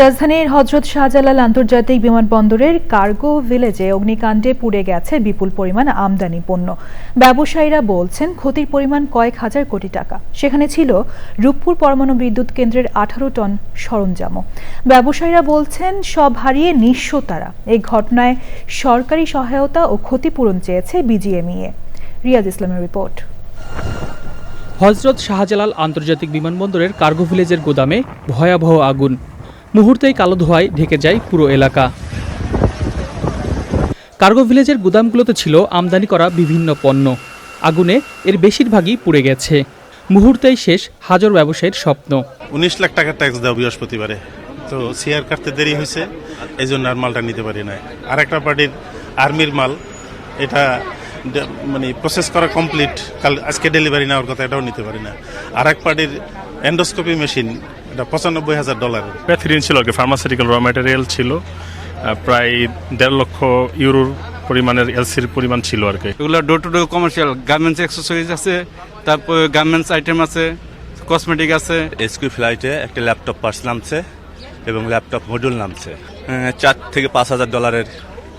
রাজধানীর হজরত শাহজালাল আন্তর্জাতিক বিমানবন্দরের কার্গো ভিলেজে অগ্নিকাণ্ডে পুড়ে গেছে বিপুল পরিমাণ আমদানি পণ্য। ব্যবসায়ীরা বলছেন ক্ষতির পরিমাণ কয়েক হাজার কোটি টাকা। সেখানে ছিল রূপপুর পরমাণু বিদ্যুৎ কেন্দ্রের আঠারো টন সরঞ্জামও। ব্যবসায়ীরা বলছেন, সব হারিয়ে নিঃস্ব তারা। এই ঘটনায় সরকারি সহায়তা ও ক্ষতিপূরণ চেয়েছে বিজিএমইএ। রিয়াজ ইসলামের রিপোর্ট। হজরত শাহজালাল আন্তর্জাতিক বিমানবন্দরের কার্গো ভিলেজের গোদামে ভয়াবহ আগুন। মুহূর্তেই কালো ধোয়ায় ঢেকে যায় পুরো এলাকা। কার্গো ভিলেজের গুদামগুলোতে ছিল আমদানি করা বিভিন্ন পণ্য। আগুনে এর বেশিরভাগই পুড়ে গেছে। মুহূর্তেই শেষ হাজার ব্যবসায়ীর স্বপ্ন। উনিশ লাখ টাকা ট্যাক্স দেওয়া বৃহস্পতিবারে। তো শেয়ার কাটতে দেরি হয়েছে এই জন্য আর মালটা নিতে পারি না আর একটা পার্টির আর্মির মাল, এটা মানে প্রসেস করা কমপ্লিট কাল আজকে ডেলিভারি নেওয়ার কথা এটাও নিতে পারি না। আর এক পার্টির এন্ডোস্কোপি মেশিন এটা পঁচানব্বই হাজার ডলার প্যাথিরিন ছিল আর কি ফার্মাসিউটিক্যাল র ম্যাটেরিয়াল ছিল প্রায় দেড় লক্ষ ইউরোর পরিমাণের এলসির পরিমাণ ছিল আর কি। এগুলো door to door commercial garments accessories আছে তারপর গার্মেন্টস আইটেম আছে কসমেটিক আছে। এসকিউ ফ্লাইটে একটা ল্যাপটপ পার্স নামছে এবং ল্যাপটপ মডিউল নামছে। চার থেকে পাঁচ হাজার ডলারের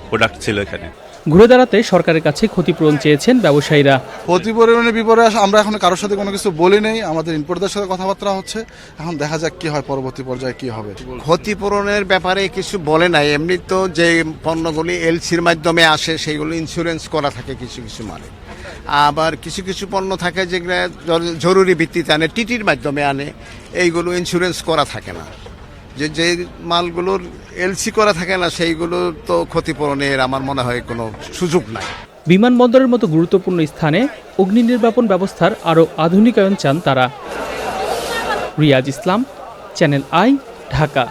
প্রোডাক্ট ছিল এখানে। ঘুরে দাঁড়াতে সরকারের কাছে ক্ষতিপূরণ চেয়েছেন ব্যবসায়ীরা। ক্ষতি পরিমাণে বিপরে আমরা এখন কারোর সাথে কোনো কিছু বলি নেই আমাদের ইম্পোর্টদের সাথে কথাবার্তা হচ্ছে। এখন দেখা যাক কি হয় পরবর্তী পর্যায়ে কি হবে। ক্ষতিপূরণের ব্যাপারে কিছু বলে নাই এমনি তো যে পণ্যগুলি এলসির মাধ্যমে আসে সেইগুলো ইন্স্যুরেন্স করা থাকে কিছু কিছু মানে আবার কিছু কিছু পণ্য থাকে যেগুলো জরুরি ভিত্তিতে আনে টিটির মাধ্যমে আনে এইগুলো ইন্স্যুরেন্স করা থাকে না। যে যে মালগুলোর এলসি করা থাকে না, সেইগুলো তো ক্ষতিপূরণের আমার মনে হয় কোনো সুযোগ নাই। বিমানবন্দরের মতো গুরুত্বপূর্ণ স্থানে অগ্নি নির্বাপন ব্যবস্থার আরও আধুনিকায়ন চান তারা। Riaz Islam, channel I, Dhaka.